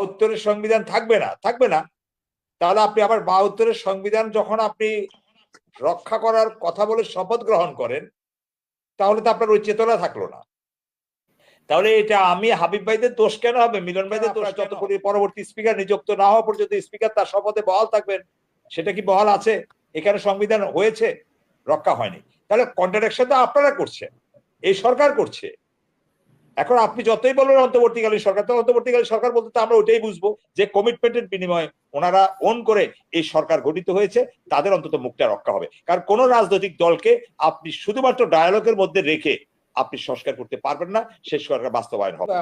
বাহাত্তরের সংবিধান থাকবে না থাকবে না। তাহলে আপনি আবার বাহাত্তরের সংবিধান যখন আপনি রক্ষা করার কথা বলে শপথ গ্রহণ করেন তাহলে তো আপনার ওই চেতনা থাকল না। তাহলে এটা আমি হাবিব ভাইদের দোষ কেন হবে? মিলন ভাইদের দোষ যতক্ষণ পরবর্তী স্পিকার নিযুক্ত না হওয়া পর্যন্ত স্পিকার তার শপথে বহাল থাকবেন সেটা কি বহাল আছে? এখানে সংবিধান হয়েছে রক্ষা হয়নি। তাহলে কন্ট্রাডিকশন তো আপনারা করছেন এই সরকার করছে। এখন আপনি যতই বলবেন অন্তর্বর্তীকালীন সরকার তো অন্তর্বর্তীকালীন সরকার বলতে তো আমরা ওইটাই বুঝব যে কমিটমেন্টের বিনিময়ে ওনারা ওন করে এই সরকার গঠিত হয়েছে তাদের অন্তত মুখটা রক্ষা হবে। কারণ কোন রাজনৈতিক দলকে আপনি শুধুমাত্র ডায়ালগের মধ্যে রেখে আপনি সংস্কার করতে পারবেন না শেষ সরকার বাস্তবায়ন হবে।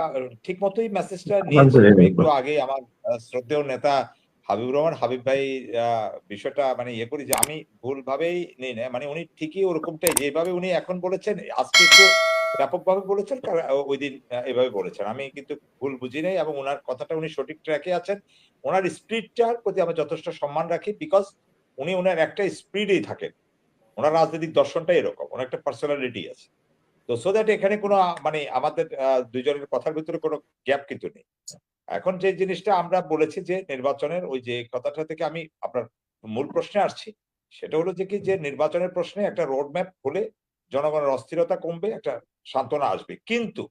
ঠিক মতোই মেসেজটা নিয়ে একটু আগে আমার শ্রদ্ধেয় নেতা হাবিবুর রহমান, হাবিব ভাই বিষয়টা মানে ইয়ে করি যে আমি ভুল ভাবেই নিই না মানে উনি ঠিকই ওরকমটাই যেভাবে উনি এখন বলেছেন, আজকে একটু ব্যাপকভাবে বলেছেন ওই দিন এভাবে বলেছেন। আমি কিন্তু ভুল বুঝি নাই এবং ওনার কথাটা উনি সঠিক ট্র্যাকে আছেন। ওনার স্পিডটার প্রতি আমি যথেষ্ট সম্মান রাখি বিকজ উনি ওনার একটা স্পিডেই থাকেন। ওনার রাজনৈতিক দর্শনটাই এরকম, ওনার একটা পার্সোনালিটি আছে। তো সো দ্যাট এখানে কোনো মানে আমাদের দুজনের কথার ভিতরে কোনো গ্যাপ কিন্তু নেই। এখন যে জিনিসটা আমরা বলেছি যে নির্বাচনের ওই যে কথাটা থেকে আমি আপনার মূল প্রশ্নে আসছি, সেটা হলো যে কি, যে নির্বাচনের প্রশ্নে একটা রোড ম্যাপ হলে জনগণের অস্থিরতা কমবে, একটা সান্ত্বনা আসবে। কিন্তু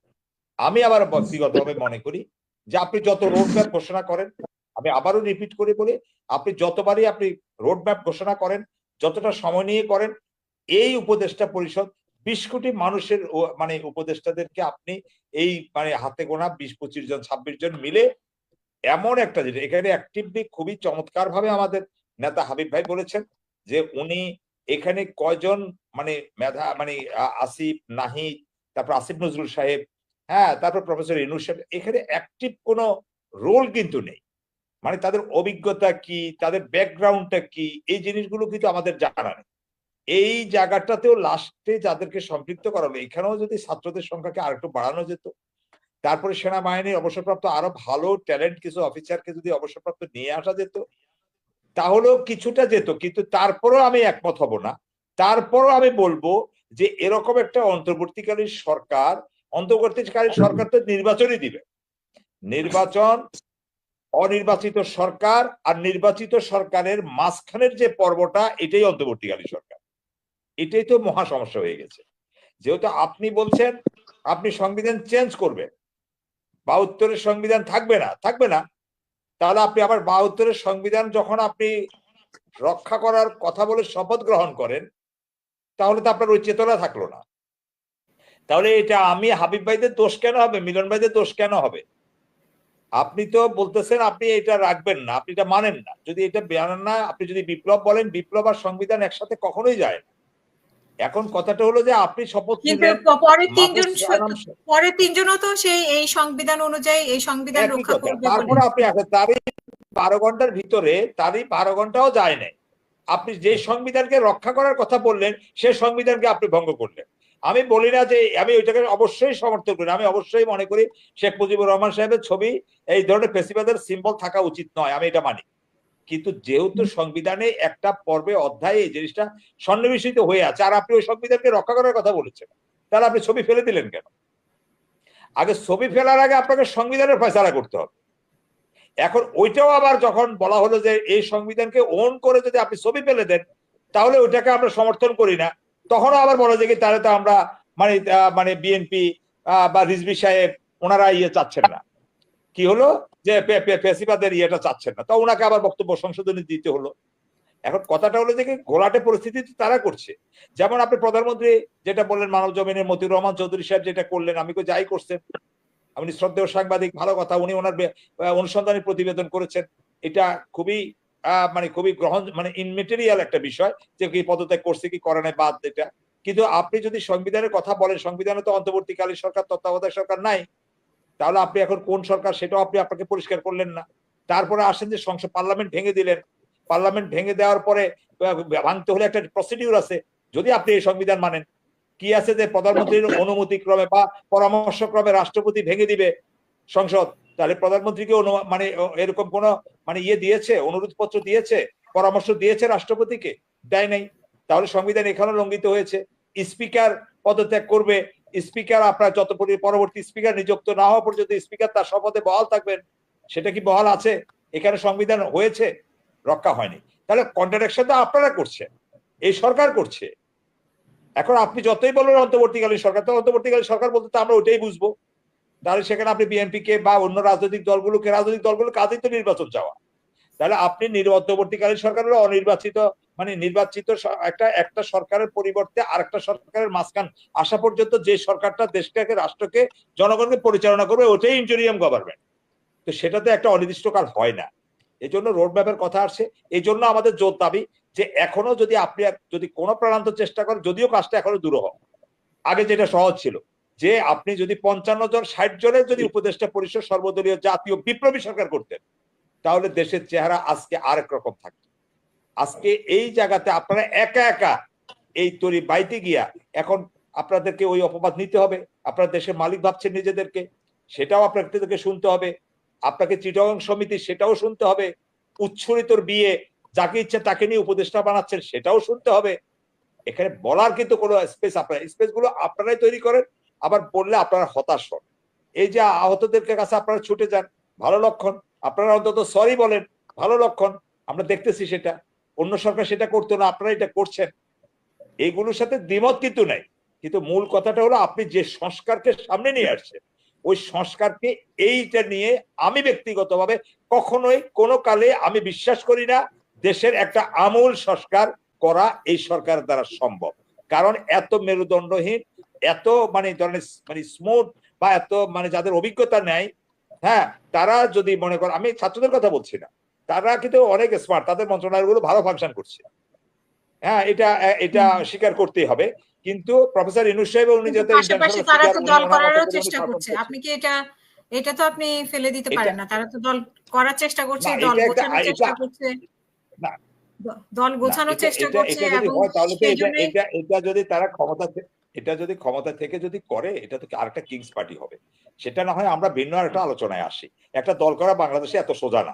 আমি আবার ব্যক্তিগতভাবে মনে করি যে আপনি যত রোড ম্যাপ ঘোষণা করেন, আমি আবারও রিপিট করে বলি, আপনি যতবারই আপনি রোড ম্যাপ ঘোষণা করেন, যতটা সময় নিয়ে করেন, এই উপদেষ্টা পরিষদ বিশ কোটি মানুষের মানে উপদেষ্টাদেরকে আপনি এই মানে হাতে গোনা বিশ, পঁচিশ জন, ছাব্বিশ জন মিলে এমন একটা জিনিস, এখানে অ্যাক্টিভলি খুবই চমৎকার ভাবে আমাদের নেতা হাবিব ভাই বলেছেন যে উনি এখানে কয়জন মানে মেধা মানে আসিফ, নাহিদ, তারপর আসিফ নজরুল সাহেব হ্যাঁ তারপর প্রফেসর ইনুস সাহেব, এখানে অ্যাক্টিভ কোনো রোল কিন্তু নেই। মানে তাদের অভিজ্ঞতা কি, তাদের ব্যাকগ্রাউন্ডটা কি, এই জিনিসগুলো কিন্তু আমাদের জানা নেই। এই জায়গাটাতেও লাস্টে যাদেরকে সম্পৃক্ত করা হলো এখানেও যদি ছাত্রদের সংখ্যাকে আরেকটু বাড়ানো যেত, তারপরে সেনাবাহিনীর অবসরপ্রাপ্ত আরও ভালো ট্যালেন্ট কিছু অফিসারকে যদি অবসরপ্রাপ্ত নিয়ে আসা যেত, তাহলেও কিছুটা যেত, কিন্তু তারপরেও আমি একমত হব না। তারপরও আমি বলব যে এরকম একটা অন্তর্বর্তীকালীন সরকার অন্তর্বর্তীকালীন সরকার তো নির্বাচনই দিবে। নির্বাচন, অনির্বাচিত সরকার আর নির্বাচিত সরকারের মাঝখানের যে পর্বটা, এটাই অন্তর্বর্তীকালীন সরকার। এটাই তো মহা সমস্যা হয়ে গেছে। যেহেতু আপনি বলছেন, আপনি সংবিধান চেঞ্জ করবেন। বাহাত্তরের সংবিধান থাকবে না থাকবে না। তাহলে আপনি আবার বাহাত্তরের সংবিধান যখন আপনি রক্ষা করার কথা বলে শপথ গ্রহণ করেন, তাহলে তো আপনার ওই চেতনা থাকল না। তাহলে এটা আমি হাবিব ভাইদের দোষ কেন হবে? মিলন ভাইদের দোষ কেন হবে? আপনি তো বলতেছেন আপনি এটা রাখবেন না, আপনি এটা মানেন না। যদি এটা মানেন না, আপনি যদি বিপ্লব বলেন, বিপ্লব আর সংবিধান একসাথে কখনোই যায় না। এখন কথাটা হলো যে আপনি শপথ নিলেন পরে তিনজন পরে তিনজনও তো সেই এই সংবিধান অনুযায়ী এই সংবিধান রক্ষা করবে তারপরে আপনি আসেন তারই বারো ঘণ্টার ভিতরে তারই বারো ঘন্টাও যায় নাই। আপনি যে সংবিধানকে রক্ষা করার কথা বললেন সে সংবিধানকে আপনি ভঙ্গ করলেন। আমি বলি না যে আমি ওইটাকে অবশ্যই সমর্থন করি আমি অবশ্যই মনে করি শেখ মুজিবুর রহমান সাহেবের ছবি এই ধরনের ফেসিবাদের সিম্বল থাকা উচিত নয় আমি এটা মানি। কিন্তু যেহেতু সংবিধানে একটা পর্বে অধ্যায়ে এই জিনিসটা সন্নিবেশিত হয়ে আছে আর আপনি ওই সংবিধানকে রক্ষা করার কথা বলেছেন তাহলে আপনি ছবি ফেলে দিলেন কেন? আগে ছবি ফেলার আগে আপনাকে সংবিধানের ফয়সালা করতে হবে। এখন ওইটাও আবার যখন বলা হলো যে এই সংবিধানকে ওন করে যদি আপনি ছবি ফেলে দেন তাহলে ওইটাকে আমরা সমর্থন করি না। তখনও আবার বলা যায় কি তাহলে তো আমরা মানে মানে বিএনপি বা রিজভি সাহেব ওনারা ইয়ে চাচ্ছেন না। কি হলো? যে পে- পে- ফেসিবাদের ইয়েটা চাচ্ছেন না। তো ওনাকে আবার বক্তব্য সংশোধনী দিতে হলো। এখন কথাটা হলো যে ঘোলাটে পরিস্থিতি তারা করছে। যেমন আপনি প্রধানমন্ত্রী যেটা বললেন মানব জমিনের মতিউর রহমান চৌধুরী সাহেব যেটা করলেন আমি তো যাই করছেন। আপনি শ্রদ্ধেয় সাংবাদিক ভালো কথা উনি ওনার বে- আহ, অনুসন্ধানী প্রতিবেদন করেছেন। এটা খুবই মানে খুবই গ্রহণ মানে ইনমেটেরিয়াল একটা বিষয় যে কি পদত্যাগ করছে কি করে নাই বাদ এটা। কিন্তু আপনি যদি সংবিধানের কথা বলেন সংবিধানে তো অন্তর্বর্তীকালীন সরকার তত্ত্বাবধায়ক সরকার নাই। তাহলে আপনি এখন কোন সরকার সেটাও আপনি আপনাকে পরিষ্কার করলেন না। তারপরে আসেন যে সংসদ পার্লামেন্ট ভেঙে দিলেন। পার্লামেন্ট ভেঙে দেওয়ার পরে ভাঙতে হলে একটা প্রসিডিউর আছে। যদি আপনি এই সংবিধান মানেন, কি আছে যে প্রধানমন্ত্রীর অনুমতি ক্রমে বা পরামর্শ ক্রমে রাষ্ট্রপতি ভেঙে দিবে সংসদ? তাহলে প্রধানমন্ত্রীকে মানে এরকম কোন মানে ইয়ে দিয়েছে অনুরোধ পত্র দিয়েছে, পরামর্শ দিয়েছে রাষ্ট্রপতিকে? দেয় নাই। তাহলে সংবিধান এখানেও লঙ্ঘিত হয়েছে। স্পিকার পদত্যাগ করবে স্পিকার, আপনার যত পরবর্তী স্পিকার নিযুক্ত না হওয়া পর্যন্ত স্পিকার তার শপথে বহাল থাকবেন, সেটা কি বহাল আছে? এখানে সংবিধান হয়েছে, রক্ষা হয়নি। তাহলে কন্ট্রাডিকশন তো আপনারা করছেন, এই সরকার করছে। এখন আপনি যতই বলবেন অন্তর্বর্তীকালীন সরকার তো অন্তর্বর্তীকালীন সরকার বলতে তো আমরা ওইটাই বুঝব। তাহলে সেখানে আপনি বিএনপি কে বা অন্য রাজনৈতিক দলগুলোকে, রাজনৈতিক দলগুলো কাজেই তো নির্বাচন চাওয়া। তাহলে আপনি অন্তর্বর্তীকালীন সরকার অনির্বাচিত মানে নির্বাচিত একটা একটা সরকারের পরিবর্তে আরেকটা সরকারের মাঝখান আসা পর্যন্ত যে সরকারটা দেশটাকে, রাষ্ট্রকে, জনগণকে পরিচালনা করবে, ওটাই ইন্টেরিয়াম গভর্নমেন্ট। তো সেটা তো একটা অনির্দিষ্টকাল হয় না। এই জন্য রোড ম্যাপের কথা আসছে। এই জন্য আমাদের জোর দাবি যে এখনও যদি আপনি যদি কোনো প্রাণান্ত চেষ্টা করেন, যদিও কাজটা এখনও দূর হয় আগে যেটা সহজ ছিল, যে আপনি যদি পঞ্চান্ন জন, ষাট জনের যদি উপদেষ্টা পরিষদ, সর্বদলীয় জাতীয় বিপ্লবী সরকার করতেন, তাহলে দেশের চেহারা আজকে আরেক রকম থাকত। আজকে এই জায়গাতে আপনারা একা একা এই তরি বাইতে গিয়া এখন আপনাদেরকে ওই অপবাদ নিতে হবে। আপনারা দেশের মালিক ভাবছেন নিজেদেরকে, সেটাও আপনাদেরকে শুনতে হবে। আপনাকে চিটগং সমিতি সেটাও শুনতে হবে। উচ্ছরিতর বিয়ে যাকে ইচ্ছে তাকে নিয়ে উপদেষ্টা বানাচ্ছেন সেটাও শুনতে হবে। এখানে বলার কিন্তু কোনো স্পেস আপনার স্পেসগুলো আপনারাই তৈরি করেন, আবার বললে আপনারা হতাশ হন। এই যে আহতদের কাছে আপনারা ছুটে যান, ভালো লক্ষণ। আপনারা অন্তত সরি বলেন, ভালো লক্ষণ। আমরা দেখতেছি সেটা। অন্য সরকার সেটা করতো না, আপনারা এটা করছেন। এইগুলোর সাথে দ্বিমত কিন্তু নাই। কিন্তু মূল কথাটা হলো, আপনি যে সংস্কারকে সামনে নিয়ে আসছেন, ওই সংস্কারকে এইটা নিয়ে আমি ব্যক্তিগতভাবে কখনোই কোনো কালে আমি বিশ্বাস করি না, দেশের একটা আমূল সংস্কার করা এই সরকার দ্বারা সম্ভব। কারণ এত মেরুদণ্ডহীন, এত মানে ধরনের মানে স্মুথ বা এত মানে যাদের অভিজ্ঞতা নেই হ্যাঁ তারা যদি মনে করেন আমি ছাত্রদের কথা বলছি না। তারা কিন্তু অনেক স্মার্ট তাদের মন্ত্রণালয়গুলো ভালো ফাংশন করছে। হ্যাঁ এটা এটা স্বীকার করতেই হবে। কিন্তু প্রফেসর ইনুস সাহেব উনি যাতে তারা তো দল করারও চেষ্টা করছে। আপনি কি এটা এটা তো আপনি ফেলে দিতে পারেন না। তারা তো দল করার চেষ্টা করছে দল গোছানোর চেষ্টা করছে। না। দল গোছানোর চেষ্টা করছে এবং এটা এটা যদি তারা ক্ষমতা এটা যদি ক্ষমতা থেকে যদি করে এটা তো আরেকটা কিংস পার্টি হবে। সেটা না হয় আমরা ভিন্ন একটা আলোচনায় আসি। একটা দল করা বাংলাদেশে এত সোজা না।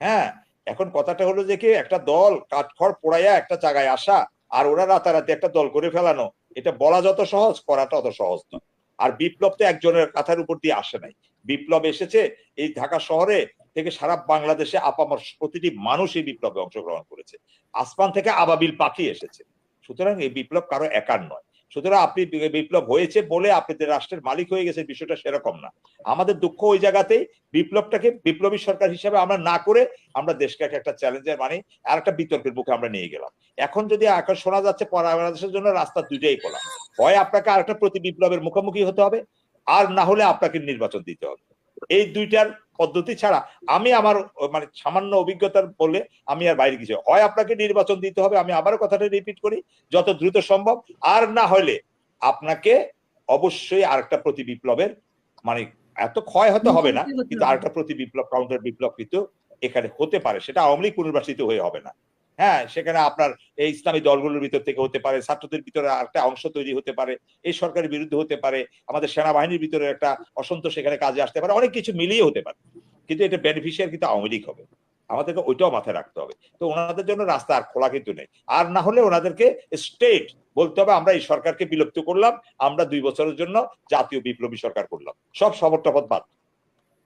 হ্যাঁ এখন কথাটা হলো যে কি, একটা দল কাঠখড় পোড়াইয়া একটা জায়গায় আসা আর ওরা রাতারাতি একটা দল করে ফেলানো, এটা বলা যত সহজ, করাটা অত সহজ নয়। আর বিপ্লব তো একজনের কাথার উপর দিয়ে আসে নাই। বিপ্লব এসেছে এই ঢাকা শহরে থেকে সারা বাংলাদেশে আপামর প্রতিটি মানুষ এই বিপ্লবে অংশগ্রহণ করেছে। আসমান থেকে আবাবিল পাখি এসেছে। সুতরাং এই বিপ্লব কারও একার নয়। সুতরাং আপনি বিপ্লব হয়েছে বলে আপনি যে রাষ্ট্রের মালিক হয়ে গেছে বিষয়টা সেরকম না। আমাদের দুঃখ ওই জায়গাতেই, বিপ্লবটাকে বিপ্লবী সরকার হিসাবে আমরা না করে আমরা দেশকে একটা- চ্যালেঞ্জের মানে আর একটা বিতর্কের মুখে আমরা নিয়ে গেলাম। এখন যদি এখন শোনা যাচ্ছে বাংলাদেশের জন্য রাস্তা দুটাই খোলা। হয় আপনাকে আর একটা প্রতি বিপ্লবের মুখোমুখি হতে হবে, আর না হলে আপনাকে নির্বাচন দিতে হবে। এই দুইটার পদ্ধতি ছাড়া আমি আমার মানে সামান্য অভিজ্ঞতার বলে আমি আর বাইরে কিছু হয় আপনাকে নির্বাচন দিতে হবে আমি আবার কথাটা রিপিট করি যত দ্রুত সম্ভব আর না হলে আপনাকে অবশ্যই আরেকটা প্রতি বিপ্লবের মানে এত ক্ষয় হতে হবে না কিন্তু। আরেকটা প্রতি বিপ্লব কাউন্টার বিপ্লব কিন্তু এখানে হতে পারে সেটা আওয়ামী লীগ পুনর্বাসিত হয়ে হবে না হ্যাঁ সেখানে আপনার এই ইসলামী দলগুলোর ভিতর থেকে হতে পারে, ছাত্রদের ভিতরে একটা অংশ তৈরি হতে পারে, এই সরকারের বিরুদ্ধে হতে পারে, আমাদের সেনাবাহিনীর ভিতরে একটা অসন্তোষ সেখানে কাজে আসতে পারে, অনেক কিছু মিলিয়ে হতে পারে। কিন্তু এটা বেনিফিশিয়ার কিন্তু আওয়ামী লীগ হবে। আমাদেরকে ওইটাও মাথায় রাখতে হবে। তো ওনাদের জন্য রাস্তা আর খোলা কিন্তু নেই। আর না হলে ওনাদেরকে স্টেট বলতে হবে, আমরা এই সরকারকে বিলুপ্ত করলাম, আমরা দুই বছরের জন্য জাতীয় বিপ্লবী সরকার করলাম। সব শপথ বাদ।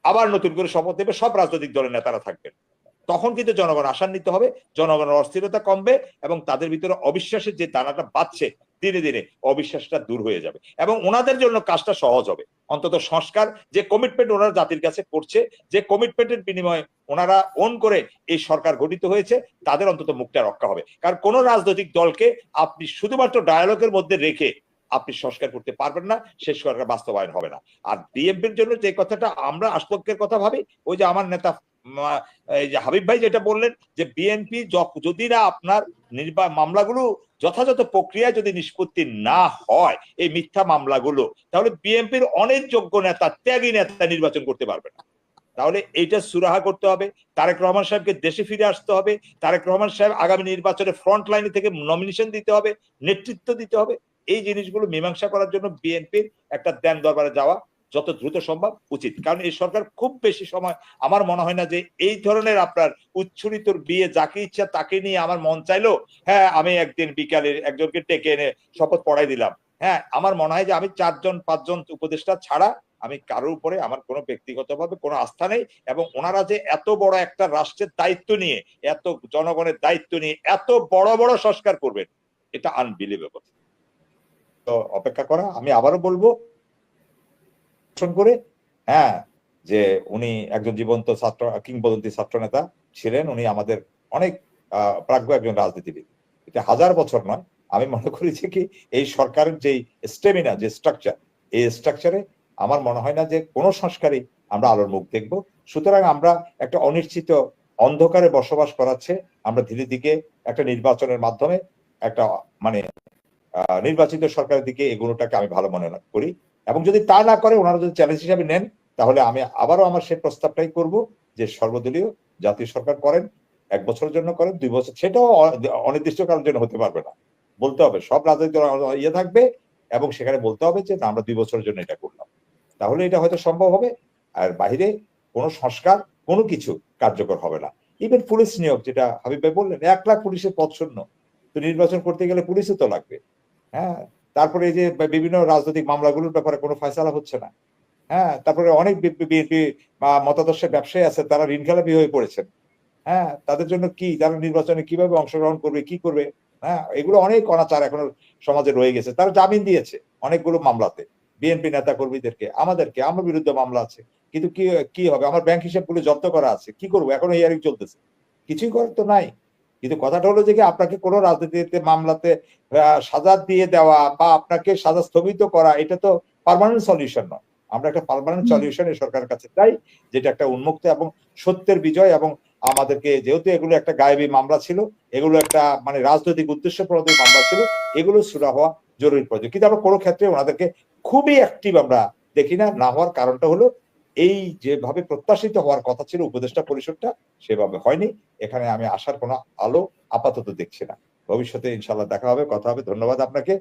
আবার নতুন করে শপথ দেবে সব রাজনৈতিক দলের নেতারা থাকবেন। তখন কিন্তু জনগণ আশান্বিত হবে, জনগণের অস্থিরতা কমবে এবং তাদের ভিতরে অবিশ্বাসের যে দানাটা বাড়ছে দিনে দিনে, অবিশ্বাসটা দূর হয়ে যাবে এবং ওনাদের জন্য কাজটা সহজ হবে। অন্তত সংস্কার, যে কমিটমেন্ট ওনারা জাতির কাছে করছে, যে কমিটমেন্টের বিনিময়ে ওনারা ওন করে এই সরকার গঠিত হয়েছে, তাদের অন্তত মুখটা রক্ষা হবে। কারণ কোন রাজনৈতিক দলকে আপনি শুধুমাত্র ডায়ালগের মধ্যে রেখে আপনি সংস্কার করতে পারবেন না সেই সরকার বাস্তবায়ন হবে না। আর ডিএমপির জন্য যে কথাটা আমরা আশঙ্কের কথা ভাবি, ওই যে আমার নেতা হাবিব ভাই যেটা বললেন যে বিএনপি যদি না আপনার নির্বা, মামলাগুলো যথাযথ প্রক্রিয়ায় যদি নিষ্পত্তি না হয়, এই মিথ্যা মামলাগুলো, তাহলে বিএনপির অনেক যোগ্য নেতা, ত্যাগী নেতা নির্বাচন করতে পারবে না। তাহলে এইটা সুরাহা করতে হবে, তারেক রহমান সাহেবকে দেশে ফিরে আসতে হবে, তারেক রহমান সাহেব আগামী নির্বাচনে ফ্রন্ট লাইনে থেকে নমিনেশন দিতে হবে, নেতৃত্ব দিতে হবে, এই জিনিসগুলো মীমাংসা করার জন্য বিএনপির একটা দেন দরবারে যাওয়া যত দ্রুত সম্ভব উচিত। কারণ এই সরকার খুব বেশি সময় আমার মনে হয় না যে এই ধরনের আপনার উচ্ছরিতর বিয়ে যাকে ইচ্ছা তাকে নিয়ে আমার মন চাইলো হ্যাঁ আমি একদিন বিকালে একজনকে ডেকে এনে শপথ পড়াই দিলাম। হ্যাঁ আমার মনে হয় যে আমি চারজন, পাঁচজন উপদেষ্টা ছাড়া আমি কারোর উপরে আমার কোনো ব্যক্তিগতভাবে কোনো আস্থা নেই এবং ওনারা যে এত বড় একটা রাষ্ট্রের দায়িত্ব নিয়ে, এত জনগণের দায়িত্ব নিয়ে এত বড় বড় সংস্কার করবেন, এটা আনবিলিভেবল তো অপেক্ষা করা, আমি আবারও বলব করে হ্যাঁ যে উনি একজন জীবন্ত ছাত্র, কিংবদন্তি ছাত্র নেতা ছিলেন, উনি আমাদের অনেক প্রাজ্ঞ একজন রাজনীতিবিদ। এটা হাজার বছর নয়। আমি মনে করি যে কি, এই সরকারের যে স্টেমিনা, যে স্ট্রাকচার, এই স্ট্রাকচারে আমার মনে হয় না যে কোনো সংস্কারই আমরা আলোর মুখ দেখব। সুতরাং আমরা একটা অনিশ্চিত অন্ধকারে বসবাস করাচ্ছে। আমরা ধীরে দিকে একটা নির্বাচনের মাধ্যমে একটা মানে নির্বাচিত সরকারের দিকে এগুলোটাকে আমি ভালো মনে করি। এবং যদি তা না করে ওনারা যদি চ্যালেঞ্জ হিসাবে নেন, তাহলে আমি আবারও আমার সেই প্রস্তাবটাই করব যে সর্বদলীয় জাতীয় সরকার করেন, এক বছরের জন্য করেন, দুই বছর, সেটাও অ- অনির্দিষ্টকালের জন্য হতে পারবে না। বলতে হবে, সব রাজনৈতিক ইয়ে থাকবে এবং সেখানে বলতে হবে যে আমরা দুই বছরের জন্য এটা করলাম। তাহলে এটা হয়তো সম্ভব হবে, আর বাইরে কোনো সংস্কার, কোনো কিছু কার্যকর হবে না। ইভেন পুলিশ নিয়োগ, যেটা হাবিব ভাই বললেন, এক লাখ পুলিশের পদ শূন্য। তো নির্বাচন করতে গেলে পুলিশও তো লাগবে। হ্যাঁ তারপরে এই যে বিভিন্ন রাজনৈতিক মামলাগুলোর ব্যাপারে কোনো ফয়সালা হচ্ছে না। হ্যাঁ তারপরে অনেক বিএনপি বা মতাদর্শের ব্যবসায়ী আছে, তারা ঋণ খেলাপি হয়ে পড়েছেন। হ্যাঁ তাদের জন্য কি তারা নির্বাচনে কীভাবে অংশগ্রহণ করবে, কি করবে? হ্যাঁ এগুলো অনেক অনাচার এখনও সমাজে রয়ে গেছে। তারা জামিন দিয়েছে অনেকগুলো মামলাতে, বিএনপি নেতা কর্মীদেরকে আমাদেরকে, আমার বিরুদ্ধে মামলা আছে। কিন্তু কি কি হবে? আমার ব্যাংক হিসাবগুলো জব্দ করা আছে, কি করব? এখনও হিয়ারিং চলতেছে। কিছুই করার তো নাই। কিন্তু কথাটা হলো যে কি আপনাকে কোনো রাজনীতিতে মামলাতে সাজা দিয়ে দেওয়া বা আপনাকে সাজা স্থগিত করা এটা তো পারমানেন্ট সলিউশন নয়। আমরা একটা পারমানেন্ট সলিউশন এই সরকারের কাছে চাই যেটা একটা উন্মুক্ত এবং সত্যের বিজয় এবং আমাদেরকে যেহেতু এগুলো একটা গায়েবী মামলা ছিল এগুলো একটা মানে রাজনৈতিক উদ্দেশ্য প্রণোদিত মামলা ছিল এগুলো সুরা হওয়া জরুরি প্রয়োজন। কিন্তু আমরা কোনো ক্ষেত্রে ওনাদেরকে খুবই অ্যাক্টিভ আমরা দেখি না না হওয়ার কারণটা হলো এই যেভাবে প্রত্যাশিত হওয়ার কথা ছিল উপদেষ্টা পরিষদটা, সেভাবে হয়নি। এখানে আমি আসার কোনো আলো আপাতত দেখছি না। ভবিষ্যতে ইনশাল্লাহ দেখা হবে, কথা হবে। ধন্যবাদ আপনাকে।